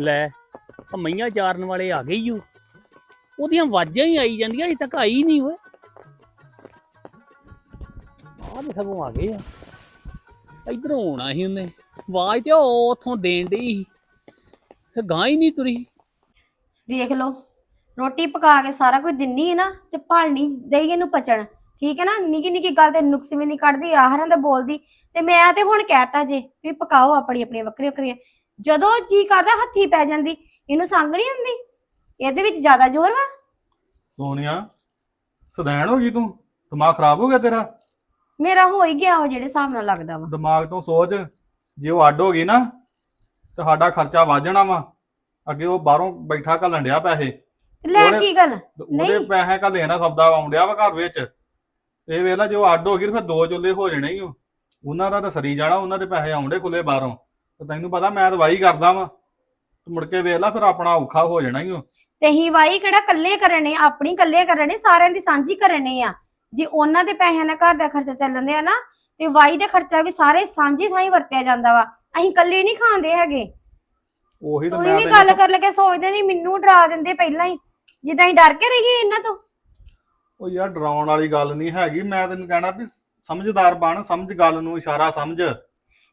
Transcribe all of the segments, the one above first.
ਲੈ ਆ ਮਈਆਂ ਚਾਰਨ ਵਾਲੇ ਆ ਗਏ ਈ ਉਹਦੀਆਂ ਆਵਾਜ਼ਾਂ ਹੀ ਆਈ ਜਾਂਦੀਆਂ, ਅਜੇ ਤੱਕ ਆਈ ਨਹੀਂ ਓਏ। ਆਹ ਤੇ ਸਗੋਂ ਆ ਗਏ ਆ। ਇਧਰੋਂ ਆਉਣਾ ਸੀ ਉਹਨੇ। ਆਵਾਜ਼ ਤੇ ਉਹ ਉੱਥੋਂ ਦੇਣ ਡਈ ਸੀ। ਗਾਂ ਹੀ ਨਹੀਂ ਤੁਰੀ। ਵੇਖ ਲਓ, ਰੋਟੀ ਪਕਾ ਕੇ ਸਾਰਾ ਕੁਝ ਦਿੰਨੀ ਹੈ ਨਾ, ਤੇ ਭਾਲਣੀ, ਦੇਈ ਇਹਨੂੰ ਪਚਣ। ਠੀਕ ਹੈ ਨਾ? ਨਿੱਕੀ ਨਿੱਕੀ ਗੱਲ ਤੇ ਨੁਕਸ ਵੀ ਨਹੀਂ ਕੱਢਦੀ ਆਹਰਾਂ ਦਾ ਬੋਲਦੀ। ਤੇ ਮੈਂ ਤੇ ਹੁਣ ਕਹਿਤਾ ਜੇ ਵੀ ਪਕਾਓ ਆਪਣੀ ਆਪਣੀ ਵੱਖਰੀ ਵੱਖਰੀਆਂ ਜਦੋਂ ਜੀ ਕਰਦਾ ਹੱਥੀ ਪੈ ਜਾਂਦੀ। ਇਹਨੂੰ ਸੰਗ ਨਹੀਂ ਹੁੰਦੀ ਇਹਦੇ ਵਿੱਚ ਜ਼ਿਆਦਾ ਜ਼ੋਰ ਵਾ? ਸੋਨੀਆ ਸਦੈਣ ਹੋ ਗਈ ਤੂੰ? ਦਿਮਾਗ ਖਰਾਬ ਹੋ ਗਿਆ ਤੇਰਾ? ਮੇਰਾ ਹੋ ਹੀ ਗਿਆ ਉਹ ਜਿਹੜੇ ਹਿਸਾਬ ਨਾਲ ਲੱਗਦਾ ਵਾ। ਦਿਮਾਗ ਤੋਂ ਸੋਚ ਜੇ ਉਹ ਅੱਡ ਹੋ ਗਈ ਨਾ ਤੇ ਸਾਡਾ ਖਰਚਾ ਵੱਧ ਜਾਣਾ ਵਾ। ਅੱਗੇ ਉਹ ਬਾਹਰੋਂ ਬੈਠਾ ਘੱਲਣ ਡਿਆ ਪੈਸੇ। ਲੈ ਉਹਨੇ- ਕੀ ਗੱਲ? ਉਹਦੇ ਨਹੀਂ। ਪੈਸੇ ਘੱਲੇ ਨਾ ਸੌਦਾ ਆਉਂਦਿਆ ਵਾ ਘਰ ਵਿੱਚ। ਇਹ ਵੇਲਾ ਜੇ ਉਹ ਅੱਡ ਹੋ ਗਈ ਤੇ ਫਿਰ ਦੋ ਚੁੱਲੇ ਹੋ ਜਾਣੇ ਹੀ ਉਹ ਉਹਨਾਂ ਦਾ ਤਾਂ ਸਰੀ ਜਾਣਾ ਉਹਨਾਂ ਦੇ ਪੈਸੇ ਆਉਂਦੇ ਖੁੱਲੇ ਬਾਹਰੋਂ। ਤੇ ਤੈਨੂੰ ਪਤਾ ਮੈਂ ਤਾਂ ਵਾਹੀ ਕਰਦਾ ਵਾਂ। ਤੂੰ ਮੁੜ ਕੇ ਵੇਖ ਲੈ ਫਿਰ ਆਪਣਾ ਔਖਾ ਹੋ ਜਾਣਾ ਹੀ ਉਹ ਤੇ ਹੀ ਵਾਈ ਕਿਹੜਾ ਕੱਲੇ ਕਰਨੇ ਆਪਣੀ ਕੱਲੇ ਕਰਨੇ ਸਾਰਿਆਂ ਦੀ ਸਾਂਝੀ ਕਰਨੇ ਆ। ਜੇ ਉਹਨਾਂ ਦੇ ਪੈਸਿਆਂ ਨਾਲ ਘਰ ਦਾ ਖਰਚਾ ਚੱਲਣ ਆ ਨਾ ਤੇ ਵਾਈ ਦੇ ਖਰਚਾ ਵੀ ਸਾਰੇ ਸਾਂਝੀ ਥਾਂ ਹੀ ਵਰਤਿਆ ਜਾਂਦਾ ਵਾ। ਅਸੀਂ ਕੱਲੇ ਨਹੀਂ ਖਾਂਦੇ ਹੈਗੇ। ਉਹੀ ਤਾਂ ਤੁਸੀਂ ਮੈਂ ਵੀ ਤੈਨੂੰ ਗੱਲ ਕਰ ਲਗੇ ਸੋਚਦੇ ਨਹੀਂ ਮੈਨੂੰ ਡਰਾ ਦਿੰਦੇ ਪਹਿਲਾਂ ਹੀ। ਜਿੱਦਾਂ ਹੀ ਡਰ ਕੇ ਰਹੀਏ ਇਹਨਾਂ ਤੋਂ। ਉਹ ਯਾਰ ਡਰਾਉਣ ਵਾਲੀ ਗੱਲ ਨਹੀਂ ਹੈਗੀ। ਮੈਂ ਤੈਨੂੰ ਕਹਿਣਾ ਵੀ ਸਮਝਦਾਰ ਬਣ ਸਮਝ ਗੱਲ ਨੂੰ ਇਸ਼ਾਰਾ ਸਮਝ।